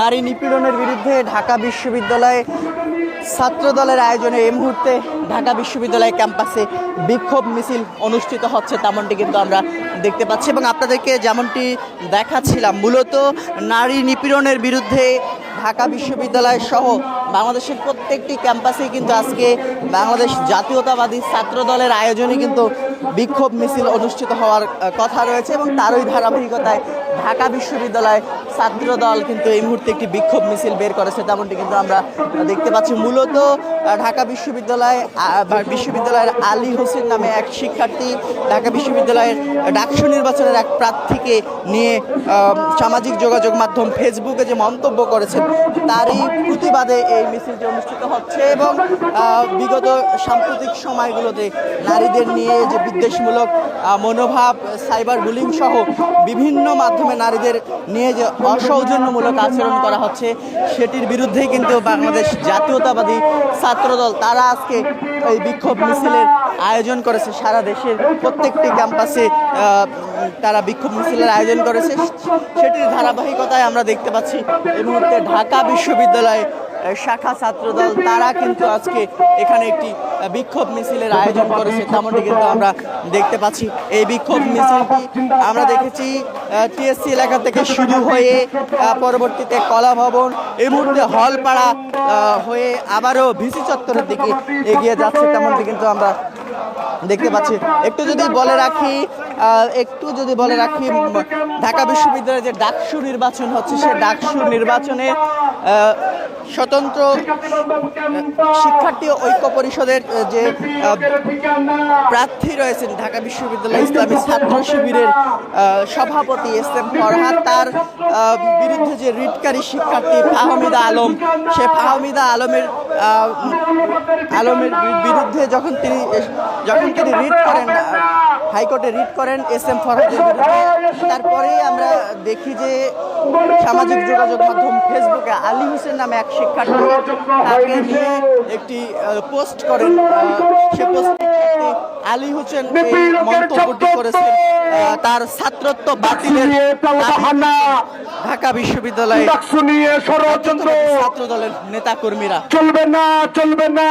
নারী নিপীড়নের বিরুদ্ধে ঢাকা বিশ্ববিদ্যালয়ে ছাত্র দলের আয়োজনে এই মুহূর্তে ঢাকা বিশ্ববিদ্যালয় ক্যাম্পাসে বিক্ষোভ মিছিল অনুষ্ঠিত হচ্ছে, তেমনটি কিন্তু আমরা দেখতে পাচ্ছি। এবং আপনাদেরকে যেমনটি দেখাচ্ছিলাম, মূলত নারী নিপীড়নের বিরুদ্ধে ঢাকা বিশ্ববিদ্যালয় সহ বাংলাদেশের প্রত্যেকটি ক্যাম্পাসেই কিন্তু আজকে বাংলাদেশ জাতীয়তাবাদী ছাত্র দলের আয়োজনে কিন্তু বিক্ষোভ মিছিল অনুষ্ঠিত হওয়ার কথা রয়েছে এবং তারই ধারাবাহিকতায় ঢাকা বিশ্ববিদ্যালয় ছাত্র দল কিন্তু এই মুহূর্তে একটি বিক্ষোভ মিছিল বের করেছে, তেমনটি কিন্তু আমরা দেখতে পাচ্ছি। মূলত ঢাকা বিশ্ববিদ্যালয় বিশ্ববিদ্যালয়ের আলী হোসেন নামে এক শিক্ষার্থী ঢাকা বিশ্ববিদ্যালয়ের ডাকসু নির্বাচনের এক প্রার্থীকে নিয়ে সামাজিক যোগাযোগ মাধ্যম ফেসবুকে যে মন্তব্য করেছেন, তারই প্রতিবাদে এই মিছিলটি অনুষ্ঠিত হচ্ছে এবং বিগত সাম্প্রতিক সময়গুলোতে নারীদের নিয়ে যে বিদ্বেষমূলক মনোভাব, সাইবার বুলিং সহ বিভিন্ন মাধ্যমে নারীদের নিয়ে যে অসৌজন্যমূলক আচরণ করা হচ্ছে, সেটির বিরুদ্ধেই কিন্তু বাংলাদেশ জাতীয়তাবাদী ছাত্রদল, তারা আজকে এই বিক্ষোভ মিছিলের আয়োজন করেছে। সারা দেশের প্রত্যেকটি ক্যাম্পাসে তারা বিক্ষোভ মিছিলের আয়োজন করেছে। সেটির ধারাবাহিকতায় আমরা দেখতে পাচ্ছি, এই মুহূর্তে ঢাকা বিশ্ববিদ্যালয়ে শাখা ছাত্রদল, তারা কিন্তু আজকে এখানে একটি বিক্ষোভ মিছিলের আয়োজন করেছে, তেমনটি কিন্তু আমরা দেখতে পাচ্ছি। এই বিক্ষোভ মিছিলটি আমরা দেখেছি টিএসসি এলাকা থেকে শুরু হয়ে পরবর্তীতে কলা ভবন, এই মুহূর্তে হলপাড়া হয়ে আবারও ভিসি চত্বরের দিকে এগিয়ে যাচ্ছে, তেমনটি কিন্তু আমরা দেখতে পাচ্ছি। একটু যদি বলে রাখি একটু যদি বলে রাখি ঢাকা বিশ্ববিদ্যালয়ে যে ডাকসু নির্বাচন হচ্ছে, সে ডাকসু নির্বাচনে স্বতন্ত্র, শিক্ষার্থী ঐক্য পরিষদের যে প্রার্থী রয়েছেন ঢাকা বিশ্ববিদ্যালয় ইসলামী ছাত্র শিবিরের সভাপতি এস এম ফরহাদ, তার বিরুদ্ধে যে রিটকারী শিক্ষার্থী ফাহমিদা আলম, সে ফাহমিদা আলমের আলমের বিরুদ্ধে যখন তিনি যখন তিনি রিট করেন হাইকোর্টে রিট করেন এস এম ফরহাদের বিরুদ্ধে তারপরেই আমরা দেখি যে সামাজিক যোগাযোগ মাধ্যম ফেসবুকে আলী হোসেন নামে এক শিক্ষার্থী তাকে নিয়ে একটি পোস্ট করেন। সে পোস্ট আলী হোসেন মন্তব্যটি করেছেন। তার ছাত্রত্ব বাতিলের ঢাকা বিশ্ববিদ্যালয়ে ছাত্র দলের নেতা কর্মীরা চলবে না চলবে না।